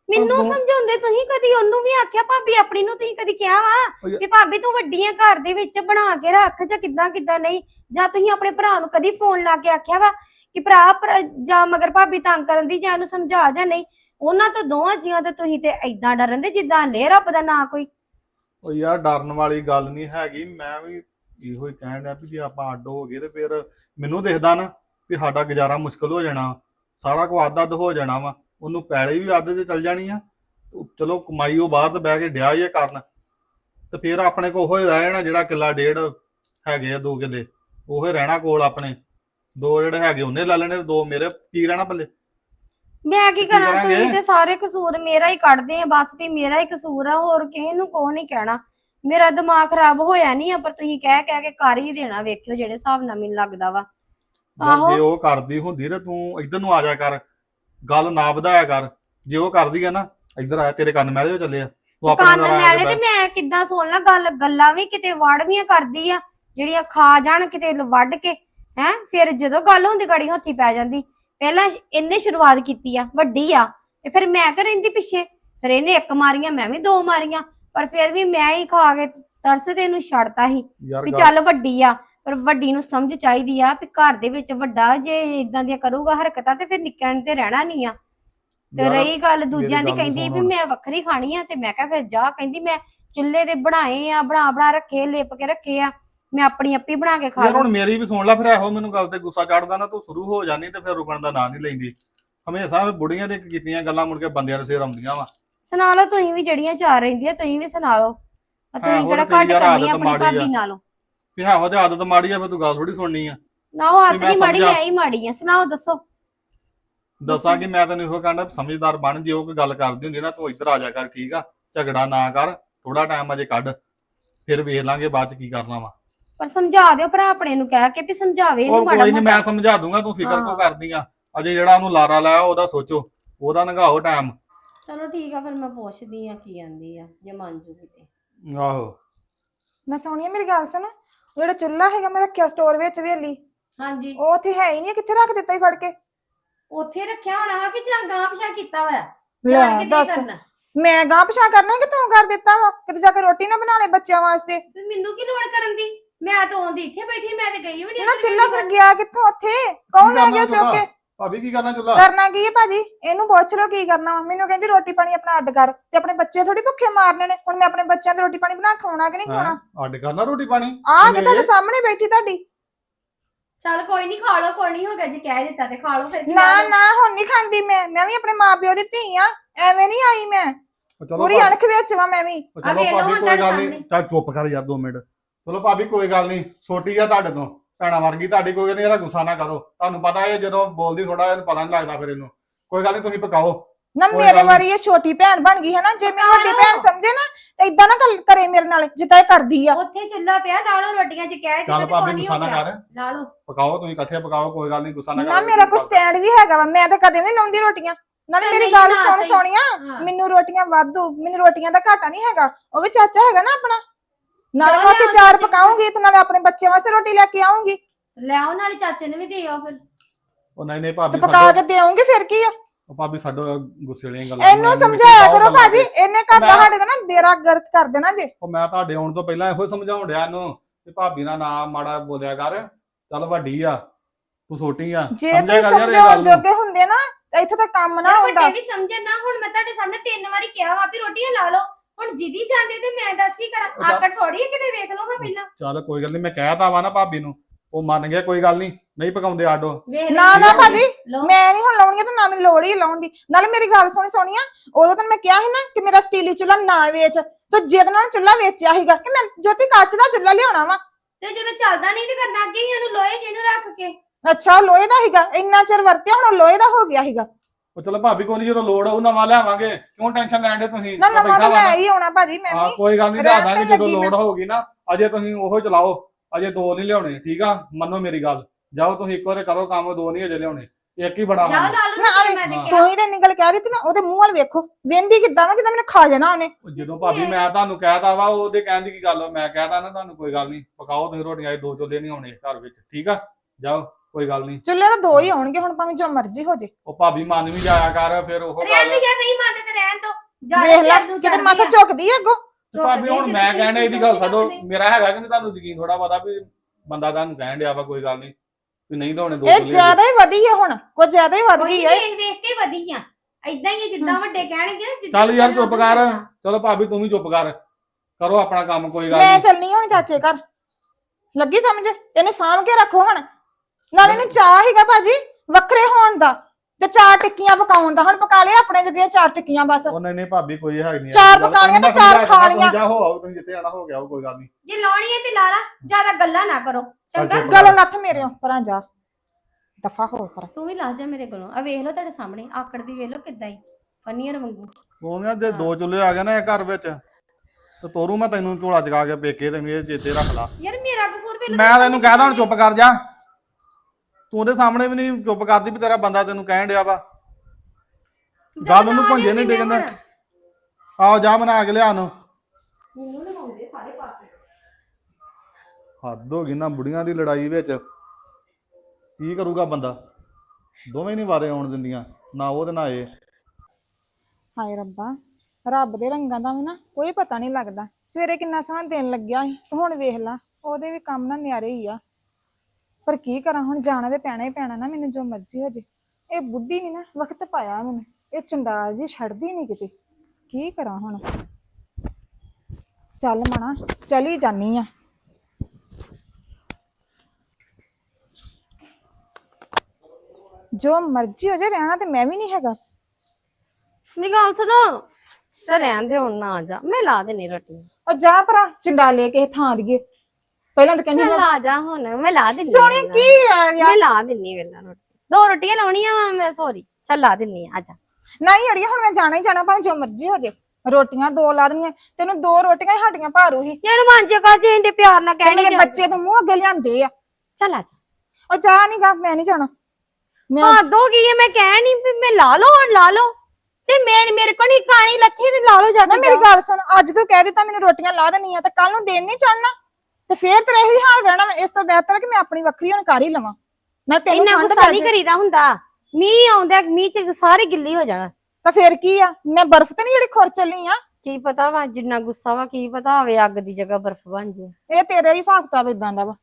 ਮੈਨੂੰ ਸਮਝਾਉਂਦੇ ਤੁਸੀਂ ਕਦੀ? ਉਹਨੂੰ ਵੀ ਆਖਿਆ ਭਾਬੀ ਆਪਣੀ ਨੂੰ ਤੁਸੀਂ ਕਦੀ ਕਿਹਾ ਵਾ ਵੀ ਭਾਬੀ ਤੂੰ ਵੱਡੀਆਂ ਘਰ ਦੇ ਵਿੱਚ ਬਣਾ ਕੇ ਰੱਖ ਜਾਂ ਕਿੱਦਾਂ ਕਿੱਦਾਂ ਨਹੀਂ? ਜਾਂ ਤੁਸੀਂ ਆਪਣੇ ਭਰਾ ਨੂੰ ਕਦੀ ਫੋਨ ਲਾ ਕੇ ਆਖਿਆ ਵਾ ਕਿ ਭਰਾ ਭਰਾ- ਜਾਂ ਮਗਰ ਭਾਬੀ ਤੰਗ ਕਰਨ ਦੀ ਜਾਂ ਇਹਨੂੰ ਸਮਝਾ ਜਾਂ ਨਹੀਂ? ਉਹਨਾਂ ਤੋਂ ਦੋਵਾਂ ਜੀਆਂ ਤੇ ਤੁਸੀਂ ਤੇ ਐਦਾਂ ਡਰਨ ਦੇ ਜਿੱਦਾਂ ਲੈ ਰੱਬ ਦਾ ਨਾਂ ਕੋਈ। ਉਹ ਯਾਰ ਡਰਨ ਵਾਲੀ ਗੱਲ ਨਹੀਂ ਹੈਗੀ ਮੈਂ ਵੀ ਇਹੋ ਹੀ ਕਹਿਣ ਡਿਆ ਵੀ ਜੇ ਆਪਾਂ ਅੱਡ ਹੋ ਗਏ ਤੇ ਫਿਰ ਮੈਨੂੰ ਦਿਖਦਾ ਨਾ ਵੀ ਸਾਡਾ ਗੁਜ਼ਾਰਾ ਮੁਸ਼ਕਲ ਹੋ ਜਾਣਾ ਸਾਰਾ ਕੁਝ ਅੱਧ ਅੱਧ ਹੋ ਜਾਣਾ ਵਾ। ਉਹਨੂੰ ਪੈਲੀ ਵੀ ਅੱਧ ਤੇ ਚੱਲ ਜਾਣੀ ਆ। ਚਲੋ ਕਮਾਈ ਉਹ ਬਾਹਰ ਤੇ ਬਹਿ ਕੇ ਡਿਆ ਹੀ ਆ ਕਰਨ। ਤੇ ਫਿਰ ਆਪਣੇ ਕੋ ਉਹੀ ਰਹਿ ਜਾਣਾ ਜਿਹੜਾ ਕਿੱਲਾ ਡੇਢ ਹੈਗੇ ਆ ਦੋ ਕਿੱਲੇ। ਉਹੀ ਰਹਿਣਾ ਕੋਲ ਆਪਣੇ। ਦੋ ਜਿਹੜੇ ਹੈਗੇ ਉਹਨੇ ਲੈ ਲੈਣੇ ਦੋ ਮੇਰੇ ਕੀ ਰਹਿਣਾ ਪੱਲੇ। ਮੈਂ ਕੀ ਕਰਾਂ? ਤੁਸੀਂ ਤੇ ਸਾਰੇ ਕਸੂਰ ਮੇਰਾ ਹੀ ਕੱਢਦੇ ਆ ਬਸ ਵੀ ਮੇਰਾ ਹੀ ਕਸੂਰ ਆ ਹੋਰ ਕਿਸੇ ਨੂੰ ਕੋਹ ਨਹੀਂ ਕਹਿਣਾ? ਮੇਰਾ ਦਿਮਾਗ ਖਰਾਬ ਹੋਇਆ ਨਹੀਂ ਆ ਪਰ ਤੁਸੀਂ ਕਹਿ ਕਹਿ ਕੇ ਕਰ ਹੀ ਦੇਣਾ ਵੇਖਿਓ ਜਿਹੜੇ ਹਿਸਾਬ ਨਾਲ ਮੈਨੂੰ ਲੱਗਦਾ ਵਾ। ਆਹੋ। ਜੇ ਉਹ ਕਰਦੀ ਹੁੰਦੀ ਤੇ ਤੂੰ ਇੱਧਰ ਨੂੰ ਆ ਜਾ ਕਰ। ਗੱਲ ਨਾ ਵਧਾਇਆ ਕਰ ਜੇ ਉਹ ਕਰਦੀ ਆ ਨਾ ਇੱਧਰ ਆ ਤੇਰੇ ਕੰਨ ਮੈਲੇ ਹੋ ਚੱਲੇ ਆ। ਆਪਣੇ ਕੰਨ ਨਾਲ ਤੇ। ਮੈਂ ਕਿੱਦਾਂ ਸੁਣ ਲਾਂ ਗੱਲ ਗੱਲਾਂ ਵੀ ਕਿਤੇ ਵੜਵੀਆਂ ਕਰਦੀ ਆ ਜਿਹੜੀਆਂ ਖਾ ਜਾਣ ਕਿਤੇ ਵੱਢ ਕੇ ਹੈ ਫਿਰ ਜਦੋਂ ਗੱਲ ਹੁੰਦੀ ਗੜੀ ਹੱਥੀ ਪੈ ਜਾਂਦੀ। ਪਹਿਲਾਂ ਇਹਨੇ ਸ਼ੁਰੂਆਤ ਕੀਤੀ ਆ ਵੱਡੀ ਆ ਤੇ ਫਿਰ ਮੈਂ ਕਿ ਰਹਿੰਦੀ ਪਿੱਛੇ? ਫਿਰ ਇਹਨੇ ਇੱਕ ਮਾਰੀਆਂ ਮੈਂ ਵੀ ਦੋ ਮਾਰੀਆਂ ਪਰ ਫਿਰ ਵੀ ਮੈਂ ਹੀ ਖਾ ਕੇ ਤਰਸ ਤੇ ਇਹਨੂੰ ਛੱਡਤਾ ਸੀ ਵੀ ਚੱਲ ਵੱਡੀ ਆ। ਪਰ ਵੱਡੀ ਨੂੰ ਸਮਝ ਚਾਹੀਦੀ ਆ ਵੀ ਘਰ ਦੇ ਵਿੱਚ ਵੱਡਾ ਜੇ ਇਦਾਂ ਦੀਆਂ ਕਰੂਗਾ ਹਰਕਤਾਂ ਤੇ ਫਿਰ ਨਿੱਕਿਆਂ ਨੇ ਤੇ ਰਹਿਣਾ ਨਹੀਂ ਆ। ਤੇ ਯਾਰ, ਰਹੀ ਗੱਲ ਦੂਜਿਆਂ ਦੀ ਗੱਲ ਕਹਿੰਦੀ ਸੁਣ ਵੀ ਹੁਣ। ਮੈਂ ਵੱਖਰੀ ਖਾਣੀ ਆ ਤੇ ਮੈਂ ਕਿਹਾ ਫਿਰ ਜਾ ਕਹਿੰਦੀ ਮੈਂ ਚੁੱਲ੍ਹੇ ਦੇ ਬਣਾਏ ਆ ਬਣਾ ਬਣਾ ਰੱਖੇ ਲਿਪ ਕੇ ਰੱਖੇ ਆ। ਮੈਂ ਆਪਣੀ ਅੱਪੀ ਬਣਾ ਕੇ ਖਾ ਯਾਰ ਲੂੰ। ਹੁਣ ਮੇਰੀ ਵੀ ਸੁਣ ਲੈ ਫਿਰ ਇਹੋ ਮੈਨੂੰ ਗੱਲ ਤੇ ਗੁੱਸਾ ਚੜਦਾ ਨਾ ਤੂੰ ਸ਼ੁਰੂ ਹੋ ਜਾਨੀ ਤੇ ਫਿਰ ਰੁਕਣ ਦਾ ਨਾਂ ਨਹੀਂ ਲੈਂਦੀ। ਹਮੇਸ਼ਾ ਇਹ ਬੁੜੀਆਂ ਦੇ ਕੀਤੀਆਂ ਗੱਲਾਂ ਮੁੜ ਕੇ ਬੰਦਿਆਂ ਨੂੰ ਸਿਰ ਆਉਂਦੀਆਂ ਵਾ। ਸੁਣਾ ਲਓ ਤੁਸੀਂ ਵੀ ਜਿਹੜੀਆਂ ਚਾਰ ਰਹਿੰਦੀਆਂ ਤੁਸੀਂ ਵੀ ਸੁਣਾ ਲਓ। ਆ ਤੁਸੀਂ ਹੋਰ ਕਿਹੜਾ ਤੇਰੀ ਘੱਟ ਯਾਰ ਕਰਨੀ ਆਦਤ ਆਪਣੀ ਮਾੜੀ ਭਾਬੀ। ਨਾਲੋਂ? ਵੀ ਇਹੋ ਜਿਹੀ ਆਦਤ ਮਾੜੀ ਆ ਫਿਰ ਤੂੰ ਗੱਲ ਥੋੜੀ ਸੁਣਨੀ ਆ। ਨਾ ਉਹ ਆਦਤ ਮੈਂ ਨਹੀਂ ਮਾੜੀ ਸਮਝਾ। ਮੈਂ ਹੀ ਮਾੜੀ ਆ। ਸੁਣਾਓ ਦੱਸੋ। ਦੱਸਾਂ ਕਿ ਮੈਂ ਤੈਨੂੰ ਇਹੋ ਕਹਿੰਦਾ ਸਮਝਦਾਰ ਬਣ ਜੇ ਉਹ ਕੋਈ ਗੱਲ ਕਰਦੀ ਹੁੰਦੀ ਨਾ ਤੂੰ ਇੱਧਰ ਆ ਜਾ ਕਰ ਠੀਕ ਆ? ਝਗੜਾ ਨਾ ਕਰ ਥੋੜਾ ਟਾਈਮ ਅਜੇ ਕੱਢ ਫਿਰ ਵੇਖ ਲਾਂਗੇ ਬਾਅਦ ਚ ਕੀ ਕਰਨਾ ਵਾ। ਪਰ ਸਮਝਾ ਦਿਓ ਭਰਾ ਆਪਣੇ ਨੂੰ ਕਹਿ ਕੇ ਵੀ ਸਮਝਾਵੇ ਇਹਨੂੰ ਉਹ ਮਾੜਾ ਕੋਈ ਨਹੀਂ ਮੈਂ ਸਮਝਾ ਦੂੰਗਾ ਤੂੰ ਫਿਕਰ ਹਾਂ। ਕਿਉਂ ਕਰਦੀ ਆ? ਅਜੇ ਜਿਹੜਾ ਉਹਨੂੰ ਲਾਰਾ ਲਾਇਆ ਉਹਦਾ ਸੋਚੋ ਉਹਦਾ ਨਗਾਓ ਟਾਈਮ ਚਲੋ ਠੀਕ ਆ ਫਿਰ ਮੈਂ ਪੁੱਛਦੀ ਆ ਕੀ ਆਂਦੀ ਆ ਜੇ ਮੰਨ ਜੂਗੀ ਤੇ। ਆਹੋ। ਮੈਂ ਸੋਨੀਆ ਮੇਰੀ ਗੱਲ ਸੁਣ। ਉਹ ਜਿਹੜਾ ਚੁੱਲ੍ਹਾ ਹੈਗਾ ਮੈਂ ਰੱਖਿਆ ਸਟੋਰ ਵਿੱਚ ਵੇਲੀ ਹਾਂਜੀ। ਉਹ ਉੱਥੇ ਹੈ ਹੀ ਨਹੀਂ ਕਿੱਥੇ ਰੱਖ ਦਿੱਤਾ ਹੀ ਫੜ ਕੇ? ਉੱਥੇ ਰੱਖਿਆ ਹੋਣਾ ਵਾ ਕਿ ਜਾਂ ਗਾਂ ਪਿਛਾ ਕੀਤਾ ਹੋਇਆ? ਲੈ ਜਾਣ ਕੇ ਦੱਸ। ਦੱਸ ਕਰਨਾ? ਮੈਂ ਗਾਂ ਪਛਾ ਕਰਨਾ ਕਿ ਤੂੰ ਕਰ ਦਿੱਤਾ ਵਾ? ਕਿਤੇ ਜਾ ਕੇ ਰੋਟੀ ਨਾ ਬਣਾ ਲੈ ਬੱਚਿਆਂ ਵਾਸਤੇ? ਤੇ ਮੈਨੂੰ ਕੀ ਲੋੜ ਕਰਨ ਦੀ? ਮੈਂ ਤਾਂ ਆਉਂਦੀ ਇੱਥੇ ਬੈਠੀ ਮੈਂ ਤੇ ਗਈ ਵੀ ਨਹੀਂ ਨਾ ਚੁੱਲ੍ਹਾ ਫਿਰ ਗਿਆ ਕਿੱਥੋਂ ਉੱਥੇ? ਕੌਣ ਲੈ ਗਿਆ ਚੁੱਕ ਕੇ? ਭਾਬੀ ਕੀ ਕਰਨਾ ਚੁੱਲਾ? ਕਰਨਾ ਕੀ ਹੈ ਭਾਜੀ? ਇਹਨੂੰ ਪੁੱਛ ਲਓ ਕੀ ਕਰਨਾ ਵਾ। ਮੈਨੂੰ ਕਹਿੰਦੀ ਰੋਟੀ ਪਾਣੀ ਆਪਣਾ ਅੱਡ ਕਰ। ਤੇ ਆਪਣੇ ਬੱਚੇ ਥੋੜੀ ਭੁੱਖੇ ਮਾਰਨੇ ਨੇ। ਹੁਣ ਮੈਂ ਆਪਣੇ ਬੱਚਿਆਂ ਦੀ ਰੋਟੀ ਪਾਣੀ ਬਣਾ ਕੇ ਖਵਾਉਣਾ ਕਿ ਨਹੀਂ ਖਵਾਉਣਾ? ਅੱਡ ਕਰਨਾ ਰੋਟੀ ਪਾਣੀ? ਆ ਜੇ? ਤੁਹਾਡੇ ਸਾਹਮਣੇ ਬੈਠੀ ਤੁਹਾਡੀ। ਚੱਲ ਕੋਈ ਨਹੀਂ ਖਾ ਲਓ। ਕੋਈ ਨਹੀਂ ਹੋ ਗਿਆ ਜੇ ਕਹਿ ਦਿੱਤਾ ਤੇ ਖਾ ਲਓ ਫਿਰ ਕੀ ਨਾ ਗੱਲ? ਨਾ ਹੁਣ ਨਹੀਂ ਖਾਂਦੀ ਮੈਂ। ਮੈਂ ਵੀ ਆਪਣੇ ਮਾਪਿਓ ਦੀ ਧੀ ਆ। ਐਵੇਂ ਨਹੀਂ ਆਈ ਮੈਂ। ਉਹ ਚਲੋ ਪੂਰੀ ਅਣਖ ਵਿੱਚ ਵਾਂ ਮੈਂ ਵੀ। ਉਹ ਆ ਵੇਖ ਲਓ ਭਾਬੀ ਹੁਣ ਕੋਈ ਤੁਹਾਡੇ ਗੱਲ ਨਹੀਂ ਸਾਹਮਣੇ। ਚੱਲ ਚੁੱਪ ਕਰ ਯਾਰ 2 ਮਿੰਟ। ਚਲੋ ਭਾਬੀ ਕੋਈ ਗੱਲ ਨਹੀਂ ਛੋਟੀ ਆ ਤੁਹਾਡੇ ਤੋਂ। ਭੈਣਾ ਵਰਗੀ ਤੁਹਾਡੀ ਕੋਈ ਨਹੀਂ ਇਹਦਾ ਗੁੱਸਾ ਨਾ ਕਰੋ। ਤੁਹਾਨੂੰ ਪਤਾ ਇਹ ਜਦੋਂ ਬੋਲਦੀ ਥੋੜਾ ਇਹਨੂੰ ਪਤਾ ਨਹੀਂ ਲੱਗਦਾ ਫਿਰ ਇਹਨੂੰ। ਕੋਈ ਗੱਲ ਨਹੀਂ ਤੁਸੀਂ ਪਕਾਓ। ਨਾ ਮੇਰੇ। ਵਾਰੀ ਇਹ ਛੋਟੀ ਭੈਣ ਬਣ ਗਈ ਹੈ ਨਾ ਜੇ ਮੈਨੂੰ ਵੱਡੀ। ਭੈਣ ਸਮਝੇ ਨਾ ਤੇ ਇਦਾਂ ਨਾ ਗੱਲ ਕਰੇ ਮੇਰੇ ਨਾਲ ਜਿੱਦਾਂ ਇਹ ਕਰਦੀ ਆ। ਉੱਥੇ ਚੁੱਲ੍ਹਾ ਪਿਆ ਲਾ ਲਓ ਰੋਟੀਆਂ ਜੇ ਕਹਿ ਦਿੱਤਾ ਚੱਲ ਭਾਬੀ ਕੋਈ ਨਹੀਂ ਗੁੱਸਾ ਹੋ ਨਾ ਕਰ। ਲਾ ਲਓ ਪਕਾਓ ਤੁਸੀਂ ਇਕੱਠੇ ਪਕਾਓ ਕੋਈ ਗੱਲ ਨਹੀਂ ਗੁੱਸਾ ਨਾ ਕਰੋ। ਨਾ ਮੇਰਾ ਕੋਈ ਸਟੈਂਡ ਵੀ ਹੈਗਾ ਵਾ ਮੈਂ ਤਾਂ ਕਦੇ ਨਹੀਂ ਲਾਉਂਦੀ ਰੋਟੀਆਂ। ਨਾਲੇ ਚੱਲ ਮੇਰੀ ਗੱਲ ਸੁਣ। ਸੋਣੀਆ ਹਾਂ। ਮੈਨੂੰ ਰੋਟੀਆਂ ਵਾਧੂ ਮੈਨੂੰ ਰੋਟੀਆਂ ਦਾ ਘਾਟਾ ਨਹੀਂ ਹੈਗਾ। ਉਹ ਵੀ ਚਾਚਾ ਹੈਗਾ ਨਾ ਆਪਣਾ? ਨਾਲੇ ਮੈਂ ਉੱਥੇ ਚਾਰ। ਪਕਾਉਂਗੀ ਤੇ ਨਾਲੇ ਆਪਣੇ ਬੱਚਿਆਂ ਵਾਸਤੇ ਰੋਟੀ ਲੈ ਕੇ ਆਉਂਗੀ। ਲੈ ਆਓ ਨਾਲੇ ਚਾਚੇ ਨੂੰ ਵੀ ਦੇ ਆਓ ਫਿਰ। ਉਹ ਨਹੀਂ ਨਹੀਂ ਤੇ ਭਾਬੀ ਪਕਾ ਕੇ ਦੇਵਾਂਗੀ ਫਿਰ ਕੀ ਆ? ਉਹ ਭਾਬੀ ਛੱਡੋ ਗੁੱਸੇ ਵਾਲੀਆਂ ਗੱਲਾਂ। ਇਹਨੂੰ ਸਮਝਾਇਆ ਕਰੋ ਭਾਜੀ ਇਹਨੇ ਘਰ ਦਾ ਸਾਡੇ ਦਾ ਨਾ ਬੇੜਾ ਗਰਕ ਕਰ ਦੇਣਾ ਜੇ। ਉਹ ਮੈਂ ਤੁਹਾਡੇ ਆਉਣ ਤੋਂ ਪਹਿਲਾਂ ਇਹੋ ਸਮਝਾਉਣ ਡਿਆ ਇਹਨੂੰ ਕਿ ਭਾਬੀ ਨਾਲ ਨਾ ਮਾੜਾ ਬੋਲਿਆ ਕਰ। ਚੱਲ ਵੱਡੀ ਆ ਤੂੰ ਛੋਟੀ ਆ। ਜੇ ਤੁਸੀਂ ਕਰ ਯਾਰ ਇਹ ਸਮਝਾਉਣ ਗੱਲ ਨੂੰ। ਜੋਗੇ ਹੁੰਦੇ ਨਾ ਤਾਂ ਇੱਥੇ ਤਾਂ ਕੰਮ ਨਾ ਹੁੰਦਾ ਵੱਡੇ ਵੀ ਸਮਝਣ ਨਾ ਹੁਣ ਮੈਂ ਤੁਹਾਡੇ ਸਾਹਮਣੇ ਤਿੰਨ ਵਾਰੀ ਕਿਹਾ ਵਾ ਵੀ ਰੋਟੀਆਂ ਲਾ ਲਓ। ਹੁਣ ਜਿੱਦੀ ਜਾਂਦੇ ਤੇ ਮੈਂ ਦੱਸ ਕੀ ਕਰਾਂ? ਆਕੜ ਥੋੜੀ ਹੈ ਕਿਤੇ ਵੇਖ ਲਓ ਹਾਂ ਪਹਿਲਾਂ। ਚੱਲ ਕੋਈ ਗੱਲ ਨਹੀਂ ਮੈਂ ਕਹਿਤਾ ਵਾ ਨਾ ਭਾਬੀ ਨੂੰ ਉਹ ਮੰਨ ਗਿਆ ਕੋਈ ਗੱਲ ਨਹੀਂ ਨਹੀਂ ਪਕਾਉਂਦੇ ਆਡੋ ਵੇਖ ਨਾ ਨਾ ਭਾਜੀ ਲਓ। ਮੈਂ ਨਹੀਂ ਹੁਣ ਲਾਉਣੀ ਤੇ ਨਾ ਮੈਨੂੰ ਲੋੜ ਹੀ ਲਾਉਣ ਦੀ। ਨਾਲੇ ਮੇਰੀ ਗੱਲ ਸੁਣੀ ਸੋਣੀਆ ਉਦੋਂ ਤਾਂ ਮੈਂ ਕਿਹਾ ਸੀ ਨਾ ਕਿ ਮੇਰਾ ਸਟੀਲੀ ਚੁੱਲ੍ਹਾ ਨਾ ਵੇਚ ਤੂੰ ਜਿੱਦ ਨਾਲ ਚੁੱਲ੍ਹਾ ਵੇਚਿਆ ਸੀਗਾ ਕਿ ਮੈਂ ਜੋਤੀ ਕੱਚ ਦਾ ਚੁੱਲ੍ਹਾ ਲਿਆਉਣਾ ਵਾ। ਤੇ ਜਦੋਂ ਚੱਲਦਾ ਨਹੀਂ ਤੇ ਕਰਨਾ ਅੱਗੇ ਹੀ ਉਹਨੂੰ ਲੋਹੇ ਜਿਹਨੂੰ ਰੱਖ ਕੇ। ਅੱਛਾ ਲੋਹੇ ਦਾ ਸੀਗਾ ਇੰਨਾ ਚਿਰ ਵਰਤਿਆ ਹੁਣ ਉਹ ਲੋਹੇ ਦਾ ਹੋ ਗਿਆ ਸੀਗਾ। ਉਹ ਚਲੋ ਭਾਬੀ ਕੋਈ ਨਹੀਂ ਜਦੋਂ ਲੋੜ ਹੋਊ ਨਵਾਂ ਲਿਆਵਾਂਗੇ। ਕਿਉਂ ਟੈਨਸ਼ਨ ਲੈਣ ਦੇ ਤੁਸੀਂ? ਨਾ ਨਵਾਂ ਤਾਂ ਲੈ ਨਾ। ਹੀ ਆਉਣਾ ਭਾਜੀ ਮੈਂ ਹਾਂ ਵੀ। ਕੋਈ ਗੱਲ ਨਹੀਂ ਰਹਿਣ ਲਿਆ ਦਾਂਗੇ ਤਾਂ ਜਦੋਂ ਲੱਗੀ ਲੋੜ ਹੋਊਗੀ ਨਾ। ਅਜੇ ਤੁਸੀਂ ਉਹੋ ਚਲਾਓ। ਅਜੇ ਦੋ ਨਹੀਂ ਲਿਆਉਣੇ ਠੀਕ ਆ? ਮੰਨੋ ਮੇਰੀ ਗੱਲ। ਜਾਓ ਤੁਸੀਂ ਇੱਕ ਵਾਰੇ ਕਰੋ ਕੰਮ ਦੋ ਨਹੀਂ ਅਜੇ ਲਿਆਉਣੇ। ਇੱਕ ਹੀ ਬੜਾ ਜਾਓ ਕੰਮ ਲਾ ਲਓ ਨਾ, ਤੁਸੀਂ, ਮੈਂ ਤੇ ਤੂੰ ਹੀ ਤੇ ਨਿਕਲ ਕਹਿ ਰਹੀ ਤੀ ਨਾ ਉਹਦੇ ਮੂੰਹ ਵੱਲ ਵੇਖੋ। ਵੇਂਦੀ ਕਿੱਦਾਂ ਵਾ ਜਿੱਦਾਂ ਮੈਨੂੰ ਖਾ ਜਾਣਾ ਉਹਨੇ। ਉਹ ਜਦੋਂ ਭਾਬੀ ਮੈਂ ਤੁਹਾਨੂੰ ਕਹਿਤਾ ਵਾ ਉਹਦੇ ਕਹਿਣ ਦੀ ਕੀ ਗੱਲ ਆ? ਮੈਂ ਕਹਿਤਾ ਨਾ ਤੁਹਾਨੂੰ ਕੋਈ ਗੱਲ ਨਹੀਂ ਪਕਾਓ ਤੁਸੀਂ ਰੋਟੀਆਂ ਇਹ ਦੋ ਚੁੱਲ੍ਹੇ ਨਹੀਂ ਆਉਣੇ ਘਰ ਵਿੱਚ ਠੀਕ ਆ? ਜਾਓ। ਕੋਈ ਗੱਲ ਨਹੀਂ। ਚੁੱਲ੍ਹੇ ਤਾਂ ਦੋ ਹੀ ਆਉਣਗੇ ਹੁਣ ਭਾਵੇਂ ਜੋ ਮਰਜ਼ੀ ਹੋ ਜੇ। ਉਹ ਭਾਬੀ ਮੰਨ ਵੀ ਜਾਇਆ ਕਰ ਫਿਰ ਉਹ ਰਹਿਣ ਗੱਲ ਦੇ ਯਾਰ ਨਹੀਂ ਮੰਨਦੇ ਤੇ ਰਹਿਣ ਦੋ। ਵੇਖ ਲੈ ਕਿਤੇ ਮਾਸਾ ਝੁਕਦੀ ਆ ਅੱਗੋਂ। ਤੇ ਭਾਬੀ ਹੁਣ ਮੈਂ ਕਹਿਣਾ ਇਹਦੀ ਗੱਲ ਛੱਡੋ ਮੇਰਾ ਹੈਗਾ ਕਿ ਤੁਹਾਨੂੰ ਯਕੀਨ ਥੋੜਾ ਪਤਾ ਵੀ ਬੰਦਾ ਤੁਹਾਨੂੰ ਕਹਿਣ ਡਿਆ ਵਾ ਕੋਈ ਗੱਲ ਨਹੀਂ। ਵੀ ਨਹੀਂ ਲਾਉਣੇ ਦੋ ਇਹ ਚੁੱਲ੍ਹੇ ਜ਼ਿਆਦਾ ਹੀ ਵਧੀ ਆ ਹੁਣ ਕੁਝ ਜ਼ਿਆਦਾ ਹੀ ਵੱਧ ਗਈ ਆ। ਵੇਖ ਵੇਖ ਕੇ ਵਧੀ ਆ। ਐਦਾਂ ਹੀ ਆ ਜਿੱਦਾਂ ਵੱਡੇ ਕਹਿਣਗੇ ਨਾ ਜਿੱਦਾਂ ਚੱਲ ਯਾਰ ਚੁੱਪ ਕਰ। ਚਲੋ ਭਾਬੀ ਤੂੰ ਵੀ ਚੁੱਪ ਕਰ। ਕਰੋ ਆਪਣਾ ਕੰਮ ਕੋਈ ਗੱਲ ਮੈਂ ਨਹੀਂ। ਚੱਲਨੀ ਹੁਣ ਚਾਚੇ ਘਰ। ਲੱਗੀ ਸਮਝ? ਇਹਨੂੰ ਸਾਂਭ ਕੇ ਰੱਖੋ ਹੁਣ। ਨਾਲੇ ਇਹਨੂੰ ਚਾਹ ਹੀਗਾ ਭਾਜੀ ਵੱਖਰੇ ਹੋਣ ਦਾ ਤੇ ਚਾਰ ਟਿੱਕੀਆਂ ਪਕਾਉਣ ਦਾ। ਹੁਣ ਪਕਾ ਲਿਆ ਆਪਣੇ ਜੋਗੇ ਚਾਰ ਟਿੱਕੀਆਂ ਬਸ। ਉਹ ਨਹੀਂ ਨਹੀਂ ਭਾਬੀ ਕੋਈ ਹੈ ਨਹੀਂ। ਚਾਰ ਪਕਾ ਲਈਆਂ ਤੇ ਚਾਰ ਖਾ ਲਈਆਂ। ਜਾ ਹੋ ਆਓ ਤੁਸੀਂ ਜਿੱਥੇ ਜਾਣਾ ਹੋ ਗਿਆ ਉਹ ਕੋਈ ਗੱਲ ਨਹੀਂ। ਜੇ ਲਾਉਣੀ ਹੈ ਤੇ ਲਾ ਲਾ ਜ਼ਿਆਦਾ ਗੱਲਾਂ ਨਾ ਕਰੋ ਚੰਗਾ। ਗਲੋਂ ਨੱਥ ਮੇਰੇ ਪਰਾਂ ਜਾ। ਦਫਾ ਹੋ ਪਰ ਤੂੰ ਵੀ ਲਾ ਜਾ ਮੇਰੇ ਕੋਲੋਂ। ਆ ਵੇਖ ਲਓ ਤੁਹਾਡੇ ਸਾਹਮਣੇ ਆਕੜ ਦੀ ਵੇਖ ਲਓ ਕਿੱਦਾਂ ਹੀ ਫਨੀਅਰ ਵਾਂਗੂ। ਉਹਨੇ ਜੇ ਦੋ ਚੁੱਲ੍ਹੇ ਆ ਗਏ ਨਾ ਇਹ ਘਰ ਵਿੱਚ ਤੇ ਤੋਰੂ ਮੈਂ ਤੈਨੂੰ ਝੋਲਾ ਚਗਾ ਕੇ ਪੇਕੇ ਤੈਨੂੰ ਇਹ ਚੇਤੇ ਰੱਖ ਲਾ। ਯਾਰ ਮੇਰਾ ਕਸੂਰ ਵੇਖ ਲਓ ਮੈਂ ਤੈਨੂੰ ਕਹਿਦਾ ਹੁਣ ਚੁੱਪ ਕਰ ਜਾ। ਤੂੰ ਉਹਦੇ ਸਾਹਮਣੇ ਵੀ ਨਹੀਂ ਚੁੱਪ ਕਰਦੀ ਵੀ ਤੇਰਾ ਬੰਦਾ ਤੈਨੂੰ ਕਹਿਣ ਡਿਆ ਵਾ। ਗੱਲ ਉਹਨੂੰ ਨਾ ਭੁੰਜੇ ਨਹੀਂ ਡਿੱਗਦਾ। ਆਓ ਜਾ ਬਣਾ ਕੇ ਲਿਆ ਨੂੰ ਮੈਨੂੰ ਸਾਰੇ ਪਾਸੇ। ਹੱਦ ਹੋ ਗਈ ਨਾ ਬੁੜੀਆਂ ਦੀ ਲੜਾਈ ਵਿੱਚ। ਕੀ ਕਰੂਗਾ ਬੰਦਾ? ਦੋਵੇਂ ਨਹੀਂ ਵਾਰੇ ਆਉਣ ਦਿੰਦੀਆਂ ਨਾ ਉਹ ਤੇ ਨਾ ਇਹ। ਹਾਏ ਰੱਬਾ ਰੱਬ ਦੇ ਰੰਗਾਂ ਦਾ ਵੀ ਨਾ ਕੋਈ ਪਤਾ ਨਹੀਂ ਲੱਗਦਾ। ਸਵੇਰੇ ਕਿੰਨਾ ਸੋਹਣਾ ਦਿਨ ਲੱਗਿਆ ਸੀ ਤੇ ਹੁਣ ਵੇਖ ਲਾ ਉਹਦੇ ਵੀ ਕੰਮ ਨਾ ਨਿਆਰੇ ਹੀ ਆ। ਪਰ ਕੀ ਕਰਾਂ? ਹੁਣ ਜਾਣਾ ਤੇ ਪੈਣਾ ਹੀ ਪੈਣਾ ਨਾ ਮੈਨੂੰ ਜੋ ਮਰਜ਼ੀ ਹੋ ਜੇ। ਇਹ ਬੁੱਢੀ ਨਹੀਂ ਨਾ ਵਕਤ ਪਾਇਆ ਮੈਨੂੰ ਇਹ ਚੰਡਾਲ ਜੀ ਛੱਡਦੀ ਨਹੀਂ ਕਿਤੇ। ਕੀ ਕਰਾਂ ਹੁਣ? ਚੱਲ ਮਣਾ ਚਲੀ ਜਾਨੀ ਆ। ਜੋ ਮਰਜ਼ੀ ਹੋ ਜੇ ਰਹਿਣਾ ਤੇ ਮੈਂ ਵੀ ਨਹੀਂ ਹੈਗਾ। ਮੇਰੀ ਗੱਲ ਸੁਣੋ। ਤੇ ਰਹਿਣ ਦੇ ਹੁਣ ਨਾ ਆ ਜਾ। ਮੈਂ ਲਾ ਦੇਣੀ ਰੋਟੀ। ਉਹ ਜਾ ਭਰਾ ਚੰਡਾਲੇ ਕਿਸੇ ਥਾਂ ਦੀਏ। ਪਹਿਲਾਂ ਤਾਂ ਕਹਿੰਦੀ ਚੱਲ ਆ ਜਾ ਹੁਣ ਮੈਂ ਲਾ ਦਿੰਨੀ ਸੋਹਣੀ ਕੀ ਆ ਯਾਰ? ਮੈਂ ਲਾ ਦਿੰਨੀ ਵੇਲਾ ਰੋਟੀ। ਦੋ ਰੋਟੀਆਂ ਲਾਉਣੀਆਂ ਵਾ ਮੈਂ ਸੌਰੀ। ਚੱਲ ਲਾ ਦਿੰਨੀ ਆ ਜਾ। ਨਹੀਂ ਅੜੀਏ ਹੁਣ ਮੈਂ ਜਾਣਾ ਹੀ ਜਾਣਾ ਭਾਵੇਂ ਜੋ ਮਰਜ਼ੀ ਹੋ ਜੇ। ਰੋਟੀਆਂ ਦੋ ਲਾ ਦੇਣੀਆਂ ਤੈਨੂੰ ਦੋ ਰੋਟੀਆਂ ਹੀ ਸਾਡੀਆਂ ਭਾਰੂ ਹੀ। ਯਾਰ ਮਾਂਜੇ ਕਰ ਜੇ ਇੰਦੇ ਪਿਆਰ ਨਾਲ ਕਹਿਣੀ ਮੇਰੇ ਬੱਚੇ ਤੋਂ ਮੂੰਹ ਅੱਗੇ ਲਿਆਂਦੇ ਆ। ਚੱਲ ਆ ਜਾ। ਉਹ ਜਾ ਨਹੀਂ ਗਾ ਮੈਂ ਨਹੀਂ ਜਾਣਾ। ਮੈਂ ਹਾਂ ਦੋ ਕੀ ਹੈ ਮੈਂ ਕਹਿ ਨਹੀਂ ਵੀ ਮੈਂ ਲਾ ਲਓ ਹੁਣ ਲਾ ਲਓ। ਤੇ ਮੈਂ ਮੇਰੇ ਕੋਲ ਨਹੀਂ ਕਾਣੀ ਲੱਥੀ ਤੇ ਲਾ ਲਓ ਜਾ ਨਾ ਕੇ ਮੇਰੀ ਗੱਲ ਸੁਣ ਅੱਜ ਤੋਂ ਕਹਿ ਦਿੱਤਾ ਮੈਨੂੰ ਰੋਟੀਆਂ ਲਾ ਦੇਣੀਆਂ ਤੇ ਕੱਲ ਨੂੰ ਦੇਣ ਨਹੀਂ ਚੜਨਾ ਤੇ ਫੇਰ ਤੇਰਾ ਇਹੀ ਹਾਲ ਰਹਿਣਾ ਵਾ। ਇਸ ਤੋਂ ਬਿਹਤਰ ਕਿ ਮੈਂ ਆਪਣੀ ਵੱਖਰੀ ਹੁਣ ਕਰ ਹੀ ਲਵਾਂ। ਨਾ ਤੈਨੂੰ ਇੰਨਾ ਠੰਡ ਗੁੱਸਾ ਪੈ ਨਹੀਂ। ਕਰੀਦਾ ਹੁੰਦਾ। ਮੀਂਹ ਆਉਂਦਾ ਮੀਂਹ ਚ ਸਾਰੀ ਗਿੱਲੀ ਹੋ ਜਾਣਾ। ਤਾਂ ਫੇਰ ਕੀ ਆ? ਮੈਂ ਬਰਫ਼ ਤੇ ਨਹੀਂ ਜਿਹੜੀ ਖੁਰ ਚੱਲੀ ਆ। ਕੀ ਪਤਾ ਵਾ ਜਿੰਨਾ ਗੁੱਸਾ ਵਾ ਕੀ ਪਤਾ ਹੋਵੇ ਅੱਗ ਦੀ ਜਗ੍ਹਾ ਬਰਫ਼ ਬਣ ਜੇ। ਇਹ ਤੇਰੇ ਹੀ ਹਿਸਾਬ ਕਿਤਾਬ ਇਦਾਂ ਦਾ ਵਾ।